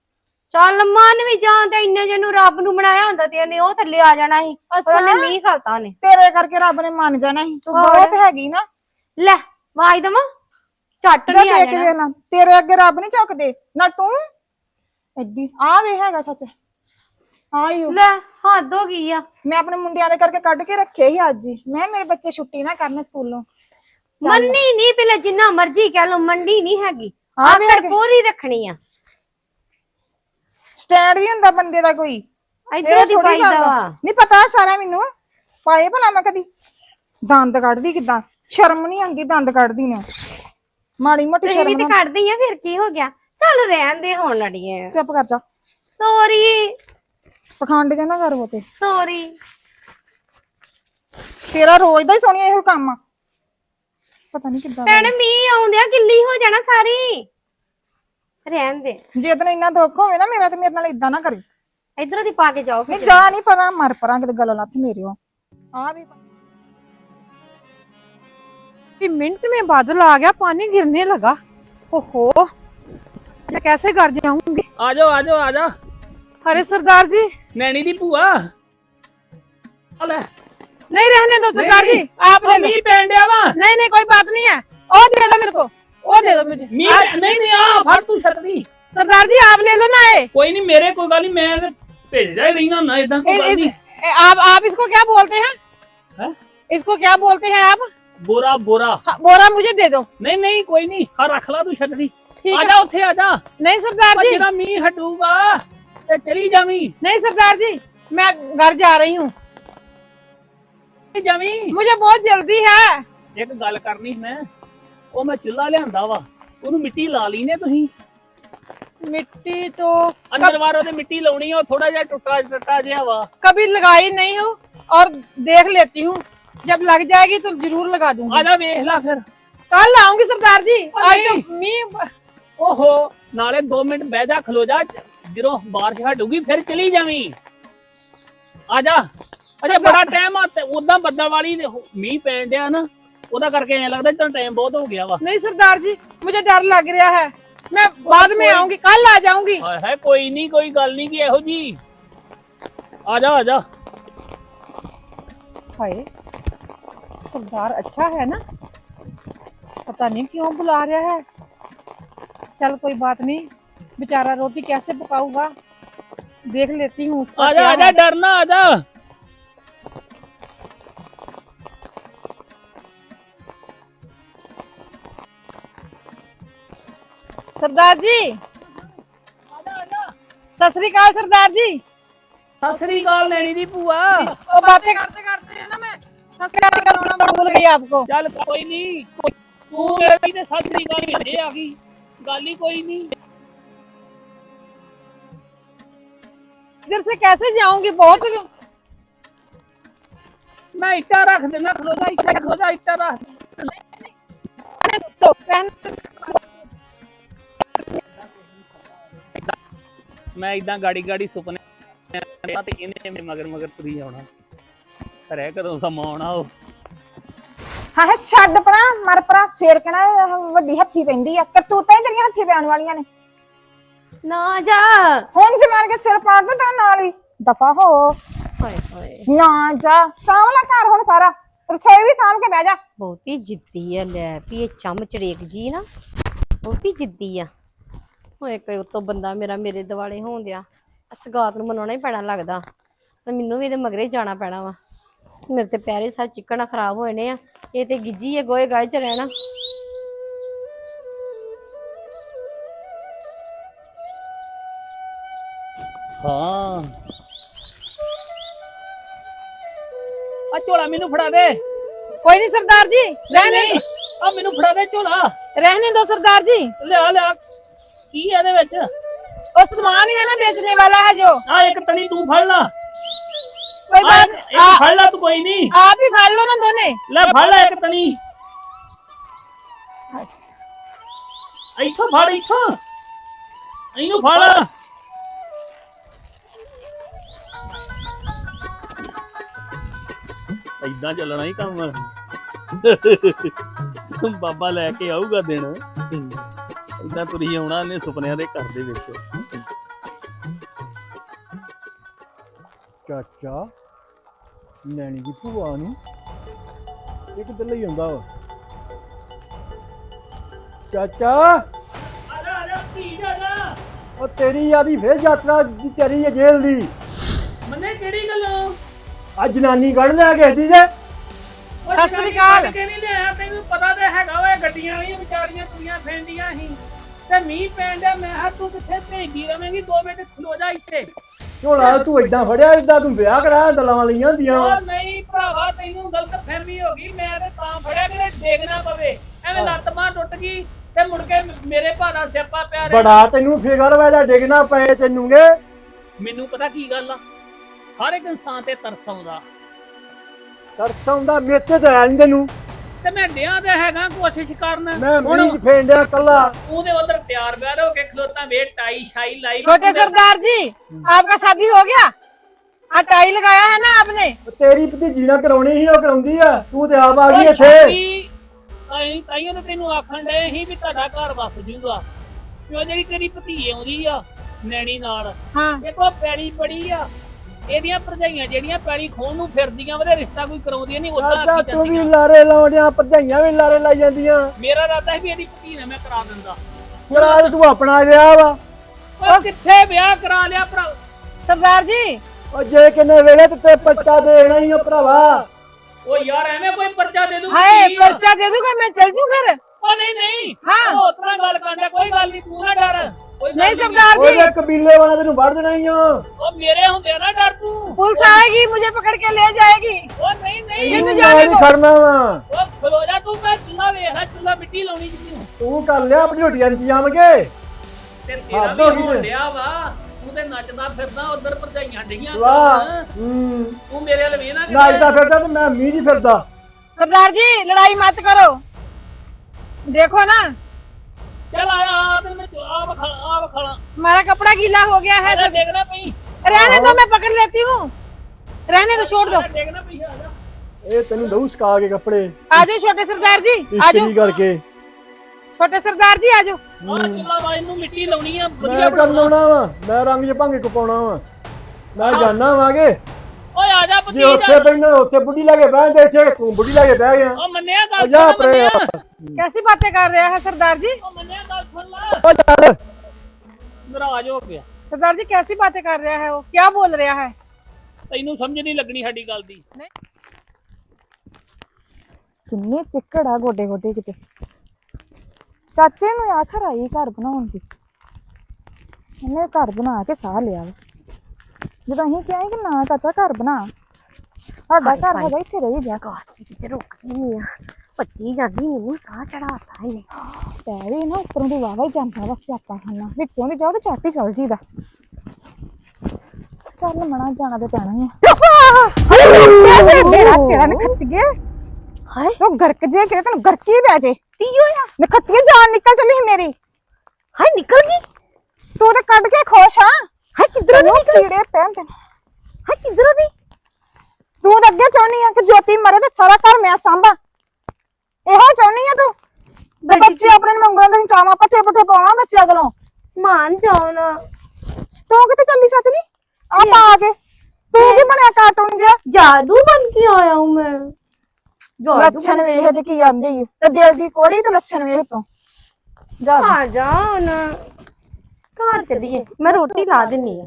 ਚੱਲ ਮਨ ਵੀ ਜਾਂ ਤੇ ਇੰਨੇ ਜਿਹਨੂੰ ਰੱਬ ਨੂੰ ਬਣਾਇਆ ਹੁੰਦਾ ਤੇ ਇਹਨੇ ਉਹ ਥੱਲੇ ਆ ਜਾਣਾ ਸੀ। ਪਰ ਉਹਨੇ ਮੀਂਹ ਕਰਤਾ ਉਹਨੇ। ਤੇਰੇ ਕਰਕੇ ਰੱਬ ਨੇ ਮੰਨ ਜਾਣਾ ਸੀ। ਤੂੰ ਹੋਰ। ਬਹੁਤ ਹੈਗੀ ਨਾ। ਲੈ ਵਾਜ ਦਮਾ ਝੱਟ ਜਾ ਨਹੀਂ ਆ ਦੇਖ ਜਾਣਾ। ਤੇਰੇ ਅੱਗੇ ਰੱਬ ਨਹੀਂ ਝੁਕਦੇ ਨਾ ਤੂੰ। ਐਡੀ ਆ ਵੇ ਹੈਗਾ ਸੱਚ। ਆਇਓ ਲੈ ਹੱਦ ਹੋ ਗਈ ਆ। ਮੈਂ ਆਪਣੇ ਮੁੰਡਿਆਂ ਦੇ ਕਰਕੇ ਕੱਢ ਕੇ ਰੱਖੇ ਹੀ ਅੱਜ ਹੀ। ਮੈਂ ਕਿਹਾ ਮੇਰੇ ਬੱਚੇ ਛੁੱਟੀ ਨਾ ਕਰਨ ਸਕੂਲੋਂ। ਮੰਨੀ ਨਹੀਂ ਪਹਿਲੇ ਜਿੰਨਾ ਮਰਜ਼ੀ ਕਹਿ ਲੋ ਮੰਡੀ ਨਹੀਂ ਹੈਗੀ। ਆਕੜ ਪੂਰੀ ਰੱਖਣੀ ਆ। ਸਟੈਂਡ ਵੀ ਹੁੰਦਾ ਬੰਦੇ ਦਾ ਕੋਈ। ਇਧਰੋਂ ਦੀ ਥੋੜ੍ਹੀ ਪਾਈਦਾ ਗੱਲ ਆ। ਵਾ। ਨਹੀਂ ਪਤਾ ਸਾਰਾ ਮੈਨੂੰ। ਪਾਏ ਭਲਾ ਮੈਂ ਕਦੀ। ਦੰਦ ਕੱਢਦੀ ਕਿਦਾਂ? ਸ਼ਰਮ ਨਹੀਂ ਆਉਂਦੀ ਦੰਦ ਕੱਢਦੀ ਨੇ। ਮਾੜੀ ਮੋਟੀ ਤੁਸੀਂ ਵੀ ਸ਼ਰਮ ਤੇ ਨਾਲ। ਕੱਢਦੀ ਆ ਫਿਰ ਕੀ ਹੋ ਗਿਆ? ਚੱਲ ਰਹਿਣ ਦੇ ਹੁਣ ਅੜੀਏ। ਚੁੱਪ ਕਰ ਜਾ। ਸੌਰੀ ਪਖੰਡ ਜੇ ਨਾ ਕਰ ਉਹ ਤੇ। ਸੌਰੀ ਤੇਰਾ ਰੋਜ਼ ਦਾ ਹੀ ਸੋਹਣੀਆ ਇਹੋ ਕੰਮ ਆ। ਪਤਾ ਨਹੀਂ ਕਿੱਦਾਂ ਭੈਣੇ ਮੀਂਹ ਆਉਂਦਿਆ ਗਿੱਲੀ ਹੋ ਜਾਣਾ ਸਾਰੀ। ਰਹਿਣ ਦੇ। ਜੇ ਤੈਨੂੰ ਇੰਨਾ ਦੁੱਖ ਹੋਵੇ ਨਾ ਮੇਰਾ ਤੇ ਮੇਰੇ ਨਾਲ ਇਦਾਂ ਨਾ ਕਰੀ। ਇਧਰੋਂ ਦੀ ਪਾ ਕੇ ਜਾਓ ਨਹੀਂ ਫਿਰ ਜਾ ਨਹੀਂ ਪਤਾ ਮਰ ਪਰਾਂ ਕਿਤੇ ਗਲੋਂ ਲੱਥ ਮੇਰਿਓ। ਆ ਵੀ कि मिनट में बादल आ गया पानी गिरने लगा। ओहो मैं कैसे घर जाऊँगी? आ जाओ आ जाओ आ जाओ। अरे सरदार जी। नैनी दी बुआ। नहीं रहने दो सरदार जी आप ले लो नहीं नहीं कोई बात नहीं है। ओ दे दो मेरे को ओ दे दो मुझे। नहीं नहीं आ भर तू छतरी। सरदार जी आप ले लो ना ये। कोई नहीं मेरे कोई गाली मैं अगर भेज जाए रही ना ना इतना आप आप इसको क्या बोलते हैं? इसको क्या बोलते हैं आप? ਬੋਰਾ ਬੋਰਾ हाँ, बोरा मुझे दे दो ਨਹੀਂ ਨਹੀਂ ਕੋਈ ਨਹੀਂ ਹਾਂ ਰੱਖ ਲਾ ਤੂੰ ਛਤਰੀ ठीक ਆ है ਜਾ ਉੱਥੇ ਆ ਜਾ नहीं सरदार जी ਜਿਹੜਾ ਮੀਂਹ ਹਟੂਗਾ ਤੇ ਚਲੀ ਜਾਵੀਂ नहीं सरदार जी मैं घर जा रही हूँ ਜਾਵੀਂ मुझे बहुत जल्दी है ਇੱਕ ਗੱਲ ਕਰਨੀ ਸੀ ਮੈਂ ਉਹ ਮੈਂ ਚੁੱਲ੍ਹਾ ਲਿਆਂਦਾ ਵਾ ਉਹਨੂੰ ਮਿੱਟੀ ਲਾ ਲਈ ਨੇ ਤੁਸੀਂ मिट्टी तो ਅੰਦਰ ਬਾਹਰ ਉਹਦੇ ਮਿੱਟੀ ਲਾਉਣੀ ਆ ਉਹ ਥੋੜਾ ਜਿਹਾ ਟੁੱਟਾ ਟੱਟਾ ਜਿਹਾ ਵਾ कभी लगाई नहीं हूँ और देख लेती हूँ जब लग जाएगी तो जरूर लगा दूंगी ਆ ਜਾ ਵੇਖ ਲੈ ਫਿਰ कल आऊंगी सरदार जी आज नहीं। तो मी ਓਹੋ ਨਾਲੇ 2 ਮਿੰਟ ਬਹਿ ਜਾ ਖਲੋ ਜਾ ਜਦੋਂ ਬਾਰਿਸ਼ ਹਟੂਗੀ ਫਿਰ ਚਲੀ ਜਾਵੀਂ ਆ ਜਾ ਅਜੇ ਬੜਾ ਟਾਈਮ ਆ ਤੇ ਉਦਾਂ ਬੱਦਲ ਵਾਲੀ ਦੇ ਹੋ- ਮੀਂਹ ਪੈਣ ਡਿਆ ਨਾ ਉਹਦਾ ਕਰਕੇ ਐ ਲੱਗਦਾ ਤਾਂ ਟਾਈਮ ਬਹੁਤ ਹੋ ਗਿਆ ਵਾ नहीं सरदार जी मुझे डर लग रहा है मैं बाद में आऊंगी कल आ जाऊंगी ਹਾਏ ਹਾਏ ਕੋਈ ਨਹੀਂ ਕੋਈ ਗੱਲ ਨਹੀਂ ਕਿ ਇਹੋ ਜੀ ਆ ਜਾ ਆ ਜਾ हाय सरदार अच्छा है ना? पता नहीं क्यों बुला रहा है। चल कोई बात नहीं। बेचारा रोटी कैसे पकाऊगा? देख लेती हूँ उसको आजा आजा डरना आजा। सरदार जी। सतरीकाल सरदार जी। सतरीकाल लेनी दी पुआ ओ बातें करते करते है ना मैं। सतरीकाल भूल गई आपको ਚੱਲ ਕੋਈ ਨਹੀਂ ਤੂੰ ਮੇਰੀ ਤੇ ਸਤਿ ਸ੍ਰੀ ਅਕਾਲ ਹਜੇ ਆ ਗਈ ਗੱਲ ਹੀ ਕੋਈ ਨਹੀਂ इधर से कैसे जाऊंगी बहुत ਮੈਂ ਇੱਟਾਂ ਰੱਖ ਦੇਣਾ ਖਲੋ ਜਾ ਇੱਟਾਂ ਖਲੋ ਜਾ ਇੱਟਾਂ ਰੱਖ तो रहने ਮੈਂ ਇਦਾਂ ਗਾੜੀ ਗਾੜੀ ਸੁਪਨੇ ਤੇ ਇਹਨੇ ਮੇਰੇ ਮਗਰ ਮਗਰ ਤੁਰੀ ਆਉਣਾ ਘਰੇ ਕਦੋਂ ਸਮਾਂ ਆਉਣਾ ਉਹ ਹਾਂ ਹੈ ਛੱਡ ਪਰਾਂ ਮਰ ਪਰਾਂ ਫੇਰ ਕਹਿਣਾ ਇਹ ਵੱਡੀ ਹੱਥੀ ਪੈਂਦੀ ਆ। ਕਰਤੂਤਾਂ ਹੀ ਤੇਰੀਆਂ ਹੱਥੀ ਪੈਣ ਵਾਲੀਆਂ ਨੇ। ਨਾ ਜਾ। ਹੁਣ ਜੇ ਮਾਰ ਕੇ ਸਿਰ ਪਾੜ ਦੇ ਤਾਂ ਨਾਲ ਹੀ ਦਫਾ ਹੋ। ਹਾਏ ਹਾਏ। ਨਾ ਜਾ। ਸਾਂਵਲਾ ਘਰ ਹੁਣ ਸਾਰਾ। ਰਸੋਈ ਵੀ ਸਾਂਭ ਕੇ ਬਹਿ ਜਾ। ਬਹੁਤੀ ਜਿੱਦੀ ਆ ਲੈ ਵੀ ਇਹ ਚਮ ਚੜੇਕ ਜੀ ਨਾ। ਬਹੁਤੀ ਜਿੱਦੀ ਆ। ਹੋਏ ਕੋਈ ਉਤੋਂ ਬੰਦਾ ਮੇਰਾ ਮੇਰੇ ਦਿਵਾਲੇ ਹੋਣ ਦਿਆ। ਸਗਾਤ ਨੂੰ ਮਨਾਉਣਾ ਹੀ ਪੈਣਾ ਲੱਗਦਾ। ਮੈਨੂੰ ਵੀ ਇਹਦੇ ਮਗਰੇ ਜਾਣਾ ਪੈਣਾ ਵਾ। ਮੇਰੇ ਤੇ ਪੈਰੇ ਸਾਰੇ ਚਿੱਕਣਾ ਖਰਾਬ ਹੋਏ ਨੇ ਆ। ਇਹ ਤੇ ਗਿੱਜੀ ਹੈ ਗੋਏ ਗਾਏ ਚ ਰਹਿਣਾ। ਹਾਂ। ਆ ਝੋਲਾ ਮੈਨੂੰ ਫੜਾ ਦੇ। ਕੋਈ ਨਹੀਂ ਸਰਦਾਰ ਜੀ ਰਹਿਣੇ ਨਹੀਂ ਆ ਮੈਨੂੰ ਫੜਾ ਦੇ ਝੋਲਾ। ਰਹਿਣੇ ਦੋ ਸਰਦਾਰ ਜੀ। ਲਿਆ ਲਿਆ। ਕੀ ਹੈ ਇਹਦੇ ਵਿੱਚ? ਉਹ ਸਮਾਨ ਹੀ ਹੈ ਨਾ ਵੇਚਣੇ ਵਾਲਾ ਹੈ ਜੋ। ਆ ਇੱਕ ਤਣੀ ਤੂੰ ਫੜ ਲਾ। कोई ਆ बात ਇੱਕ ਇੱਕ ਫੜ ਲਾ ਤੂੰ ਕੋਈ ਨਹੀਂ आप ही फाड़ लो ना दोने ਲੈ ਫੜ ਲੈ ਇੱਕ ਤਣੀ ਇੱਥੋਂ ਫੜ ਇੱਥੋਂ ਇਹਨੂੰ ਫੜ ਏਦਾਂ ਚੱਲਣਾ ਹੀ ਕੰਮ ਬਾਬਾ ਲੈ ਕੇ ਆਊਗਾ ਦਿਨ ਏਦਾਂ ਤੁਰੀ ਆਉਣਾ ਨੇ ਸੁਪਨਿਆਂ ਦੇ ਘਰ ਦੇ ਵਿੱਚ ਚਾਚਾ ਨੈਣੀ ਦੀ ਭੂਆ ਨੂੰ। ਇਹ ਕਿੱਧਰ ਲਈ ਆਉਂਦਾ ਵਾ। ਚਾਚਾ। ਆ ਜਾ ਆ ਜਾ ਧੀ ਜਾ ਜਾ ਉਹ ਤੇਰੀ ਆਦੀ ਫੇਰ ਯਾਤਰਾ ਦੀ ਤੇਰੀ ਹੈ ਜੇਲ੍ਹ ਦੀ। ਮੰਨੇ ਕਿਹੜੀ ਗੱਲੋਂ? ਆ ਜਨਾਨੀ ਕੱਢ ਲਿਆ ਕਿਸੇ ਦੀ ਜੇ। ਸਤਿ ਸ੍ਰੀ ਅਕਾਲ। ਕਿ ਨਹੀਂ ਲਿਆ ਤੈਨੂੰ ਪਤਾ ਤੇ ਹੈਗਾ ਓਏ ਗੱਡੀਆਂ ਵਾਲੀਆਂ ਵਿਚਾਰੀਆਂ ਤੁਰੀਆਂ ਫੈਂਦੀਆਂ ਸੀ। ਤੇ ਮੀਂਹ ਪੈਣ ਡਿਆ ਮੈਂ ਹਾਂ ਤੂੰ ਕਿੱਥੇ ਭੇਜੀ ਰਵੇਂਗੀ? 2 ਮਿੰਟ ਖਲੋ ਜਾ ਇੱਥੇ। ਝੋਲਾ ਤੂੰ ਏਦਾਂ ਫੜਿਆ ਏਦਾਂ ਤੂੰ ਵਿਆਹ ਕਰਾਇਆ ਦਲਾਂ ਲਈਆਂ ਹੁੰਦੀਆਂ ਨਹੀਂ ਭਰਾਵਾ ਤੈਨੂੰ ਗਲਤ ਫਹਿਮੀ ਹੋ ਗਈ ਮੈਂ ਤੇ ਤਾਂ ਫੜਿਆ ਕਿ ਨਾ ਪਵੇ। ਐਵੇਂ ਲੱਤ ਮਾਂ ਟੁੱਟ ਗਈ ਤੇ ਮੁੜ ਕੇ ਮੇਰੇ ਭਾ ਦਾ ਸਿਆਪਾ ਪਿਆ ਰਿਹਾ। ਬੜਾ ਤੈਨੂੰ ਫਿਕਰ ਵੈਦਾ ਡਿੱਗਣਾ ਪਏ ਤੈਨੂੰਗੇ ਮੈਨੂੰ ਪਤਾ ਕੀ ਗੱਲ ਆ ਹਰ ਇੱਕ ਇਨਸਾਨ ਤੇ ਤਰਸ ਆਉਂਦਾ। ਤਰਸ ਆਉਂਦਾ ਮੇਤੇ ਤਾਂ ਆਇਆ ਨਹੀਂ ਤੈਨੂੰ। ਤੇ ਮੈਂ ਡਿਆਂ ਤੇ ਹੈਗਾ ਕੋਸ਼ਿਸ਼ ਕਰਨ ਮੈਂ ਹੁਣ ਮੀਂਹ 'ਚ ਫੇਂਡਿਆ ਕੱਲਾ ਉਹਦੇ ਉਧਰ ਤਿਆਰ ਬਿਆਰ ਹੋ ਕੇ ਖਲੋਤਾ ਵੇ ਟਾਈ ਸ਼ਾਈ ਲਾਈ छोटे सरदार जी आपका शादी हो गया हाँ टाई लगाया है ना आपने ਤੇਰੀ ਭਤੀਜੀ ਨਾਲ ਕਰਾਉਣੀ ਸੀ ਉਹ ਕਰਾਉਂਦੀ ਆ ਤੂੰ ਤੇ ਆਪ ਆ ਗਈ ਉਹ ਇੱਥੇ ਸ਼ਾਦੀ, ਅਸੀਂ ਤਾਈਓ ਤਾਂ ਤੈਨੂੰ ਆਖਣ ਡਏ ਸੀ ਵੀ ਤੁਹਾਡਾ ਘਰ ਵਸ ਜੂਗਾ ਤੇ ਉਹ ਜਿਹੜੀ ਤੇਰੀ ਭਤੀਏ ਆਉਂਦੀ ਆ ਨੈਣੀ ਨਾਲ हाँ ਇਹ ਕੋ ਪੈੜੀ ਪੜੀ ਆ ਇਹਦੀਆਂ ਭਰਜਾਈਆਂ ਜਿਹੜੀਆਂ ਪੈਲੀ ਖੋਣ ਨੂੰ ਫਿਰਦੀਆਂ ਉਹਦੇ ਰਿਸ਼ਤਾ ਕੋਈ ਕਰਾਉਂਦੀਆਂ ਨਹੀਂ ਉਦਾਂ ਦਾਦਾ ਤੂੰ ਵੀ ਲਾਰੇ ਲਾਉਂਦਿਆਂ ਭਰਜਾਈਆਂ ਵੀ ਲਾਰੇ ਲਾਈ ਜਾਂਦੀਆਂ। ਮੇਰਾ ਇਰਾਦਾ ਹੈ ਵੀ ਇਹਦੀ ਭਤੀ ਮੈਂ ਕਰਾ ਦਿੰਦਾ। ਕਰਾ ਤੇ ਤੂੰ ਆਪਣਾ ਰਿਹਾ ਵਾ। ਉਹ ਕਿੱਥੇ ਵਿਆਹ ਕਰਾ ਲਿਆ ਭਰਾ? ਸਰਦਾਰ ਜੀ। ਉਹ ਜੇ ਕਿੰਨੇ ਵੇਲੇ ਤੇ ਤੇ ਪੱਚਾ ਦੇਣਾ ਹੀ ਆ ਭਰਾਵਾ। ਉਹ ਯਾਰ ਐਵੇਂ ਕੋਈ ਪਰਚਾ ਦੇ ਦੂ ਹਾਏ ਪਰਚਾ ਦੇ ਦੂਗਾ ਮੈਂ ਚਲ ਜੂ ਫਿਰ। ਉਹ ਨਹੀਂ ਨਹੀਂ। ਹਾਂ। ਉਹ ਉਤਰਾ ਗੱਲ ਕਰਦਾ ਕੋਈ ਗੱਲ ਨਹੀਂ ਤੂੰ ਨਾ ਡਰ। ਕੋਈ ਗੱਲ नहीं सरदार जी ਉਹਦੇ ਕਬੀਲੇ ਵਾਲਾ ਤੈਨੂੰ ਵੜ ਦੇਣਾ ਹੀ ਆ ਉਹ ਮੇਰੇ ਹੁੰਦੇ ਨਾ ਡਰ ਤੂੰ पुलिस आएगी मुझे पकड़ के ले जाएगी ਉਹ ਨਹੀਂ ਨਹੀਂ ਇਹਨੂੰ ਤੂੰ ਜਾਣੇ ਨਾਲ ਹੀ ਖੜਨਾ ਵਾ ਉਹ ਖਲੋ ਜਾ ਤੂੰ ਮੈਂ ਚੁੱਲਾ ਵੇਖ ਚੁੱਲਾ ਮਿੱਟੀ ਲਾਉਣੀ ਜਿੱਤੀ ਤੂੰ ਕਰ ਲਿਆ ਆਪਣੀ ਰੋਟੀਆਂ ਇੰਤਜ਼ਾਮ ਕੇ ਤੇ ਤੇਰਾ ਹੱਦ ਵੀ ਹੋ ਗਈ ਹੋਣ ਤੇ। ਡਿਆ ਵਾ ਤੂੰ ਤੇ ਨੱਚਦਾ ਫਿਰਦਾ ਉਧਰ ਭਰਜਾਈਆਂ ਡਈਆਂ ਵਾਹ ਕਰਨ। ਹੂੰ ਤੂੰ ਮੇਰੇ ਵੱਲ ਵੇਖ ਨਾ ਨਾਚਦਾ ਫਿਰਦਾ ਤੇ ਮੈਂ ਮੀਂਹ 'ਚ ਫਿਰਦਾ सरदार जी लड़ाई मत करो देखो ना ਚੱਲ ਆ ਆ ਤੇ ਮੈਂ ਆ ਵਖਾ ਆ ਵਖਾਲਾ हमारा कपड़ा गीला हो गया है ਐਸਾ सब ਦੇਖਣਾ ਪਈ रहने दो मैं पकड़ लेती हूँ रहने दो छोड़ दो ਐਸਾ ਦੇਖਣਾ ਪਈ ਆ ਜਾ ਇਹ ਤੈਨੂੰ ਦਊ ਸਕਾ ਕੇ ਕੱਪੜੇ आ जाओ छोटे सरदार जी आ जाओ ਇਸਤਰੀ ਕਰਕੇ छोटे सरदार जी आ जाओ ਆ ਚੁੱਲਾ ਵਾਈ ਨੂੰ ਮਿੱਟੀ ਲਾਉਣੀ ਆ ਵਧੀਆ ਮੈਂ ਕਰਨ ਬਣਾਉਣਾ ਆਉਣਾ ਵਾ ਮੈਂ ਰੰਗ 'ਚ ਭੰਗ ਕਪਾਉਣਾ ਵਾ ਮੈਂ ਜਾਣਾ ਵਾਂਗੇ ਓਏ ਆ ਜਾ ਜੇ ਪਤੀ ਉੱਥੇ ਬੈਠਣਾ ਉੱਥੇ ਬੁੱਢੀ ਲਾ ਕੇ ਬਹਿ ਜਾਂਦੇ ਇੱਥੇ ਤੂੰ ਬੁੱਢੀ ਲਾ ਕੇ ਬਹਿ ਗਿਆ ਉਹ ਮੰਨਿਆ ਆ ਗੱਲ ਜਾ ਸੁਣ ਪਰੇ ਮੰਨਿਆ कैसी बातें कर रहे हैं सरदार जी ਉਹ ਮੰਨਿਆ ਗੱਲ ਸੁਣ ਲੈ ਓ ਚੱਲ ਨਾਰਾਜ਼ ਹੋ ਗਿਆ सरदार जी कैसी बातें कर रहा है वो क्या बोल रहा है ਤੈਨੂੰ ਸਮਝ ਨਹੀਂ ਲੱਗਣੀ ਸਾਡੀ ਗੱਲ ਦੀ ਕਿੰਨੇ ਚਿੱਕੜ ਆ ਗੋਡੇ ਗੋਡੇ ਕਿਤੇ ਚਾਚੇ ਨੂੰ ਆਖਰ ਆਈ ਘਰ ਬਣਾਉਣ ਦੀ ਇਹਨੇ ਘਰ ਬਣਾ ਕੇ ਸਾਹ ਲਿਆ ਵਾ ਜਦੋਂ ਅਸੀਂ ਕਿਹਾ ਸੀ ਕਿ ਨਾ ਚਾਚਾ ਘਰ ਬਣਾ ਸਾਡਾ ਘਰ ਹੈਗਾ ਇੱਥੇ ਰਹੀ ਜਾ ਕਾਚ ਕਿਤੇ ਰੁਕਦੀ ਆ। ਭੱਜੀ ਜਾਂਦੀ ਮੈਨੂੰ ਸਾਹ ਚੜਾਤਾ ਇਹਨੇ। ਪੈ ਵੀ ਨਾ ਉੱਪਰੋਂ ਦੀ ਵਾਵਾ ਹੀ ਜਾਂਦਾ ਵਾ ਸਿਆਪਾ ਖਾਨਾ। ਵਿੱਚੋਂ ਦੀ ਜਾਓ ਤੇ ਹੀ ਚਲ ਜੀਦਾ। ਚੱਲ ਮਣਾ ਜਾਣਾ ਤੇ ਪੈਣਾ ਹੀ ਆ। ਹਾਏ। ਮੇਰਾ ਹਾਏ। ਉਹ ਗਰਕ ਜੇ ਕਿਤੇ ਤੈਨੂੰ ਗਰਕੀ ਪੈ ਜੇ। ਕੀ ਹੋਇਆ? ਨਖੱਤੀਏ ਜਾਨ ਨਿਕਲ ਚੱਲੀ ਸੀ ਮੇਰੀ। ਹਾਏ ਨਿਕਲ ਗਈ? ਤੂੰ ਤੇ ਕੱਢ ਕੇ ਖੁਸ਼ ਆ। ਕੀੜੇ ਪੈਣ ਕਿਧਰੋਂ ਦੀ? ਤੂੰ ਤਾਂ ਅੱਗੇ ਚਾਹੁੰਦੀ ਆ ਕਿ ਜੋਤੀ ਮਰੇ ਤੇ ਸਾਰਾ ਘਰ ਮੈਂ ਸਾਂਭਾ। ਇਹੋ ਚਾਹੁੰਦੀ ਆ ਤੂੰ? ਤੇ ਬੱਚੇ ਆਪਣੇ ਨੂੰ ਮੰਗਣ ਦੇ ਚਾਵਾਂ ਪੱਠੇ ਮਾਨ ਜਾਓ ਨਾ ਤੂੰ ਕਿਤੇ ਚੱਲੀ ਸੱਚ ਨਹੀਂ ਆ ਪਾ ਕੇ। ਤੂੰ ਕੀ ਬਣਿਆ ਕਾਰਟੂਨ ਜਿਹਾ? ਜਾਦੂ ਬਣ ਕੇ ਆਇਆ ਹੂੰ ਮੈਂ। ਜਾਦੂ ਲੱਛਣ ਵੇਖ ਤੇ ਕੀ ਆਂਦੀ ਈ। ਤੇ ਦਿਲ ਦੀ ਕੋੜੀ ਤੇ ਲੱਛਣ ਵੇਖ ਤੂੰ। ਜਾ। ਆ ਜਾ ਨਾ ਘਰ ਚੱਲੀਏ। ਮੈਂ ਰੋਟੀ ਲਾ ਦਿੰਨੀ ਆ।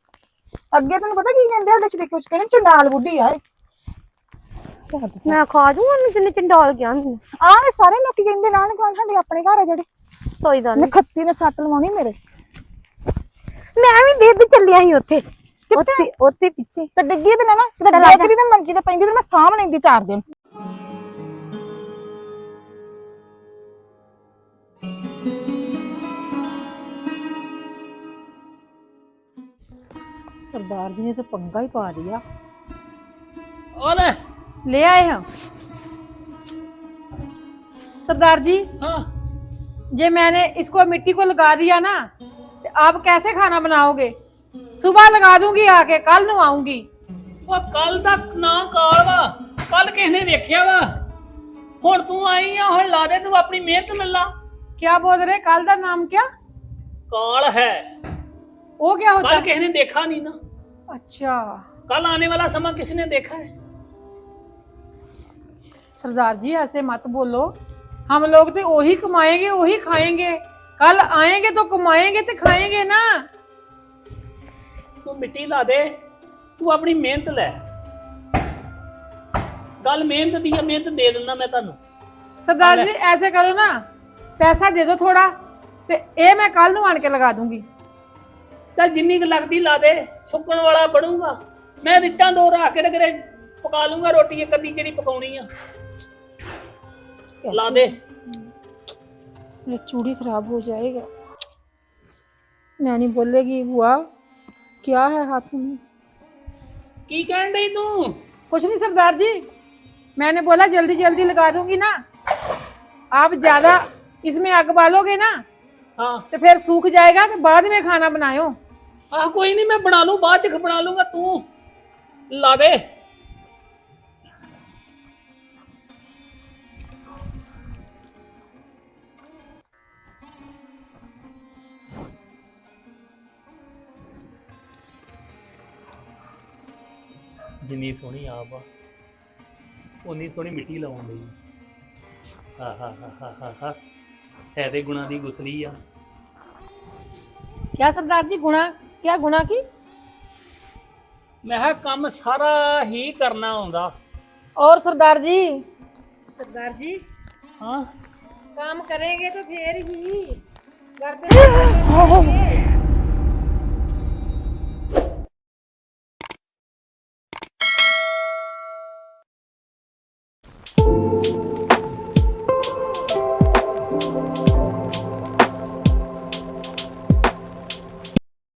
ਅੱਗੇ ਤੈਨੂੰ ਪਤਾ ਕੀ ਕਹਿੰਦੇ ਉਹਦੇ ਚ ਕੁਛ ਕਹਿੰਦੇ ਚੰਡਾਲ ਬੁੱਢੀ ਆ ਮੈਂ ਖਾ ਜੂ ਉਹਨੂੰ ਜਿੰਨੇ ਚੰਡਾਲ ਗਿਆ ਮੈਨੂੰ। ਸਾਰੇ ਲੋਕੀ ਕਹਿੰਦੇ ਨਾਲ ਕੋਲ ਸਾਡੇ ਆਪਣੇ ਘਰ ਆ ਜਿਹੜੇ। ਕੋਈ ਗੱਲ ਨਹੀਂ ਨਖੱਤੀ ਨੇ ਸੱਟ ਲਵਾਉਣੀ ਮੇਰੇ। ਮੈਂ ਵੀ ਦੇਰ ਦੇ ਚੱਲਿਆ ਸੀ ਉੱਥੇ। ਉੱਥੇ ਉੱਥੇ ਪਿੱਛੇ। ਤੇ ਡਿੱਗੀ ਤੇ ਨਾ ਨਾ ਤੇ ਡਿੱਗੀ ਤੇ ਮੰਜੀ ਤੇ ਪੈਂਦੀ ਤੇ ਮੈਂ ਸਾਂਭ ਲੈਂਦੀ ਚਾਰ ਦਿਨ। सरदार जी ने तो पंगा ही पा दिया ਉਹ ਲੈ ले आए हम सरदार जी ਹਾਂ जे मैंने इसको मिट्टी को लगा दिया ना तो आप कैसे खाना बनाओगे सुबह लगा दूंगी आके कल नु आऊंगी ਉਹ ਕੱਲ ਦਾ ਨਾ ਕਾਲ ਵਾ ਕੱਲ ਕਿਸ ਨੇ ਵੇਖਿਆ ਵਾ ਹੁਣ ਤੂੰ ਆਈ ਆ ਹੁਣ ਲਾ ਦੇ ਤੂੰ ਆਪਣੀ ਮਿਹਨਤ ਲੱਲਾ क्या बोल रहे कल का नाम क्या काल है वो क्या होता कल है किसी ने देखा नहीं ना अच्छा कल आने वाला समय किसी ने देखा है सरदार जी ऐसे मत बोलो हम लोग तो वही कमाएंगे वही खाएंगे कल आएंगे तो कमाएंगे तो खाएंगे ना तू मिट्टी ला दे तू अपनी मेहनत ले ਗੱਲ ਮਿਹਨਤ ਦੀ ਆ ਮਿਹਨਤ ਦੇ ਦਿੰਦਾ ਮੈਂ ਤੁਹਾਨੂੰ सरदार जी ऐसे करो ना पैसा दे दो थोड़ा ते ये मैं कल नु आन के लगा दूंगी ਚੱਲ ਜਿੰਨੀ ਕੁ ਲੱਗਦੀ ਲਾ ਦੇ ਸੁੱਕਣ ਵਾਲਾ ਬਣੂਗਾ ਮੈਂ ਰਿੱਟਾਂ ਦੋ ਰੱਖ ਕੇ ਤੇ ਕਿਤੇ ਪਕਾ ਲੂੰਗਾ ਰੋਟੀ ਇੱਕ ਅੱਧੀ ਜਿਹੜੀ ਪਕਾਉਣੀ ਆ ਲਾ ਦੇ ये चूड़ी खराब हो जाएगा नैनी बोलेगी बुआ क्या है हाथों में ਕੀ ਕਹਿਣ ਡਈ ਤੂੰ कुछ नहीं सरदार जी मैंने बोला जल्दी जल्दी लगा दूंगी ना आप ज्यादा इसमें आग बालोगे ना ਹਾਂ तो फिर सूख जाएगा तो बाद में खाना बनायो ਆ ਕੋਈ ਨਹੀਂ ਮੈਂ ਬਣਾ ਲੂ ਬਾਅਦ ਚ ਬਣਾ ਲੂੰਗਾ ਤੂੰ ਲਾ ਦੇ। ਜਿੰਨੀ ਸੋਹਣੀ ਆਪ ਆ ਉਨੀ ਸੋਹਣੀ ਮਿੱਟੀ ਲਾਉਣ ਲਈ ਹਾਂ ਹਾਂ ਹਾਂ ਹਾਂ ਹਾਂ। ਹੈ ਤੇ ਗੁਣਾ ਦੀ ਗੁਸਲੀ ਆ। ਕਿਆ ਸਰਦਾਰ ਜੀ ਗੁਣਾ क्या गुणा की ਮੈਂ ਕਿਹਾ ਕੰਮ ਸਾਰਾ ਹੀ ਕਰਨਾ ਆਉਂਦਾ और सरदार जी सरदार जी ਹਾਂ काम करेंगे तो फिर ही घर पे